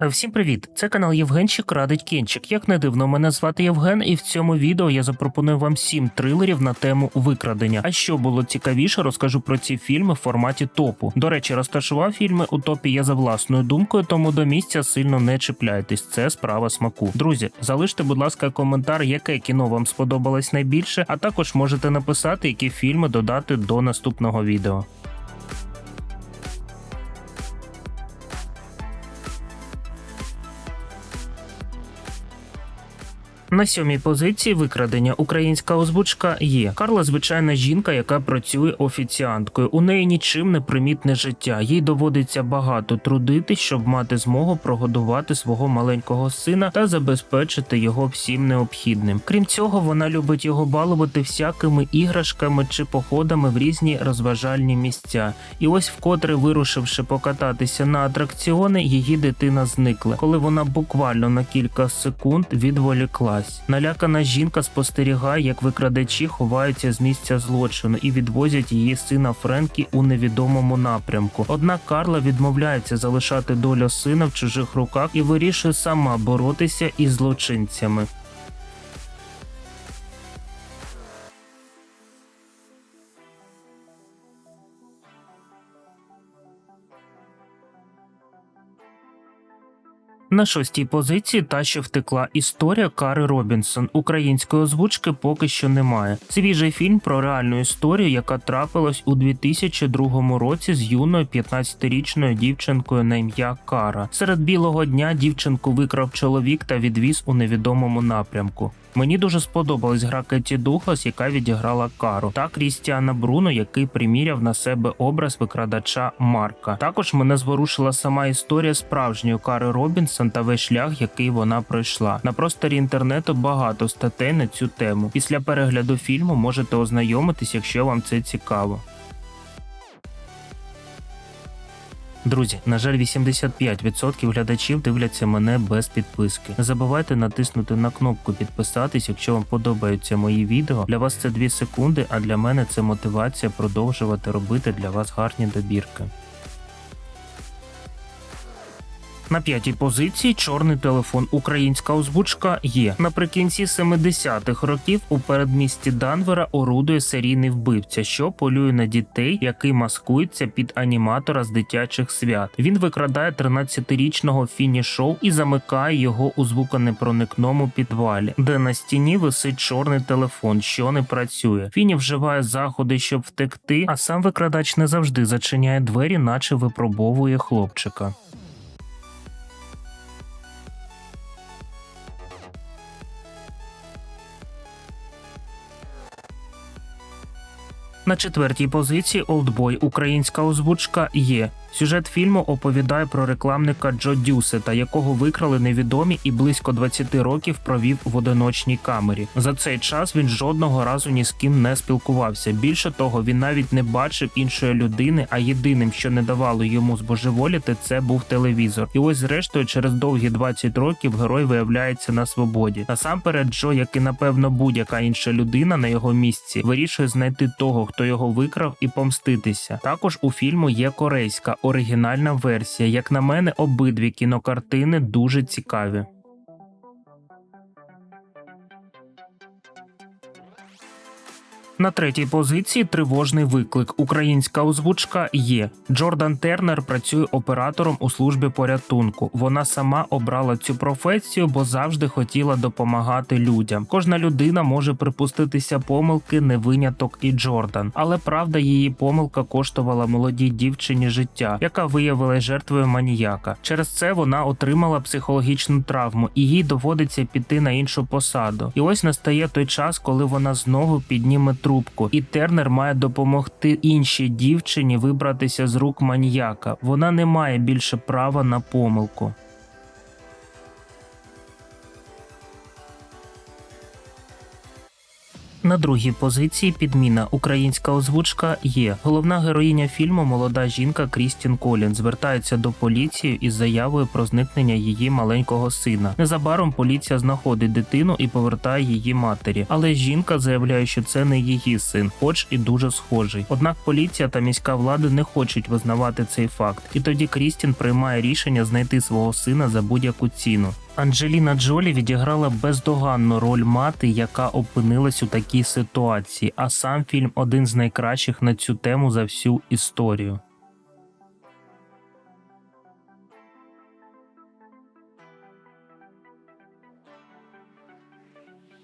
Всім привіт! Це канал Євгенчик Радить Кінчик. Як не дивно, мене звати Євген, і в цьому відео я запропоную вам сім трилерів на тему викрадення. А що було цікавіше, розкажу про ці фільми в форматі топу. До речі, розташував фільми у топі я за власною думкою, тому до місця сильно не чіпляйтесь. Це справа смаку. Друзі, залиште, будь ласка, коментар, яке кіно вам сподобалось найбільше, а також можете написати, які фільми додати до наступного відео. На сьомій позиції викрадення українська озвучка є. Карла звичайна жінка, яка працює офіціанткою. У неї нічим не примітне життя. Їй доводиться багато трудитись, щоб мати змогу прогодувати свого маленького сина та забезпечити його всім необхідним. Крім цього, вона любить його балувати всякими іграшками чи походами в різні розважальні місця. І ось вкотре вирушивши покататися на атракціони, її дитина зникла, коли вона буквально на кілька секунд відволіклась. Налякана жінка спостерігає, як викрадачі ховаються з місця злочину і відвозять її сина Френкі у невідомому напрямку. Однак Карла відмовляється залишати долю сина в чужих руках і вирішує сама боротися із злочинцями. На шостій позиції та що втекла історія Кари Робінсон. Української озвучки поки що немає. Свіжий фільм про реальну історію, яка трапилась у 2002 році з юною 15-річною дівчинкою на ім'я Кара. Серед білого дня дівчинку викрав чоловік та відвіз у невідомому напрямку. Мені дуже сподобалась гра Кеті Дуглас, яка відіграла Кару, та Крістіана Бруно, який приміряв на себе образ викрадача Марка. Також мене зворушила сама історія справжньої Кари Робінсон весь шлях, який вона пройшла. На просторі інтернету багато статей на цю тему. Після перегляду фільму можете ознайомитись, якщо вам це цікаво. Друзі, на жаль, 85% глядачів дивляться мене без підписки. Не забувайте натиснути на кнопку підписатись, якщо вам подобаються мої відео. Для вас це 2 секунди, а для мене це мотивація продовжувати робити для вас гарні добірки. На п'ятій позиції чорний телефон. Українська озвучка є. Наприкінці 70-х років у передмісті Данвера орудує серійний вбивця, що полює на дітей, який маскується під аніматора з дитячих свят. Він викрадає 13-річного Фіні Шоу і замикає його у звуконепроникному підвалі, де на стіні висить чорний телефон, що не працює. Фіні вживає заходи, щоб втекти, а сам викрадач не завжди зачиняє двері, наче випробовує хлопчика. На четвертій позиції Олдбой українська озвучка є. Сюжет фільму оповідає про рекламника Джо Дюсета, якого викрали невідомі і близько 20 років провів в одиночній камері. За цей час він жодного разу ні з ким не спілкувався. Більше того, він навіть не бачив іншої людини, а єдиним, що не давало йому збожеволіти, це був телевізор. І ось, зрештою, через довгі 20 років герой виявляється на свободі. Насамперед, Джо, як і напевно будь-яка інша людина на його місці, вирішує знайти того, хто його викрав, і помститися. Також у фільму є корейська оригінальна версія. Як на мене, обидві кінокартини дуже цікаві. На третій позиції тривожний виклик. Українська озвучка є. Джордан Тернер працює оператором у службі порятунку. Вона сама обрала цю професію, бо завжди хотіла допомагати людям. Кожна людина може припуститися помилки, не виняток і Джордан. Але правда, її помилка коштувала молодій дівчині життя, яка виявилася жертвою маніяка. Через це вона отримала психологічну травму, і їй доводиться піти на іншу посаду. І ось настає той час, коли вона знову підніме трубку, і Тернер має допомогти іншій дівчині вибратися з рук маньяка. Вона не має більше права на помилку. На другій позиції підміна українська озвучка є. Головна героїня фільму молода жінка Крістін Колін звертається до поліції із заявою про зникнення її маленького сина. Незабаром поліція знаходить дитину і повертає її матері. Але жінка заявляє, що це не її син, хоч і дуже схожий. Однак поліція та міська влада не хочуть визнавати цей факт, і тоді Крістін приймає рішення знайти свого сина за будь-яку ціну. Анджеліна Джолі відіграла бездоганну роль мати, яка опинилась у такій ситуації, а сам фільм один з найкращих на цю тему за всю історію.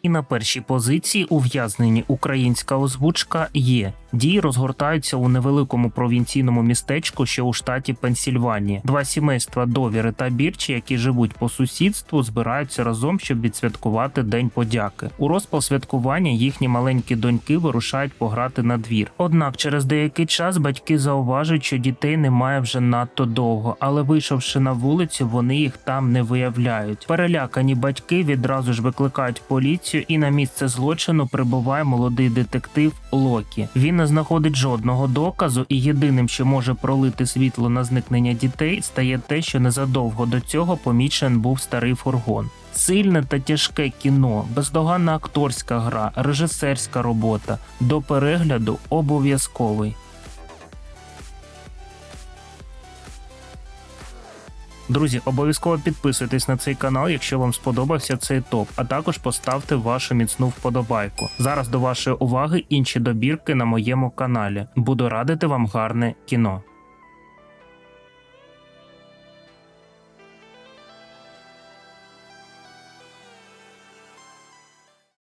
І на першій позиції ув'язнені українська озвучка є. Дії розгортаються у невеликому провінційному містечку, що у штаті Пенсільванія. Два сімейства довіри та бірчі, які живуть по сусідству, збираються разом, щоб відсвяткувати День подяки. У розпал святкування їхні маленькі доньки вирушають пограти на двір. Однак через деякий час батьки зауважують, що дітей немає вже надто довго, але вийшовши на вулицю, вони їх там не виявляють. Перелякані батьки відразу ж викликають поліцію, і на місце злочину прибуває молодий детектив Локі. Він не знаходить жодного доказу, і єдиним, що може пролити світло на зникнення дітей, стає те, що незадовго до цього помічен був старий фургон. Сильне та тяжке кіно, бездоганна акторська гра, режисерська робота до перегляду обов'язковий. Друзі, обов'язково підписуйтесь на цей канал, якщо вам сподобався цей топ, а також поставте вашу міцну вподобайку. Зараз до вашої уваги інші добірки на моєму каналі. Буду радити вам гарне кіно.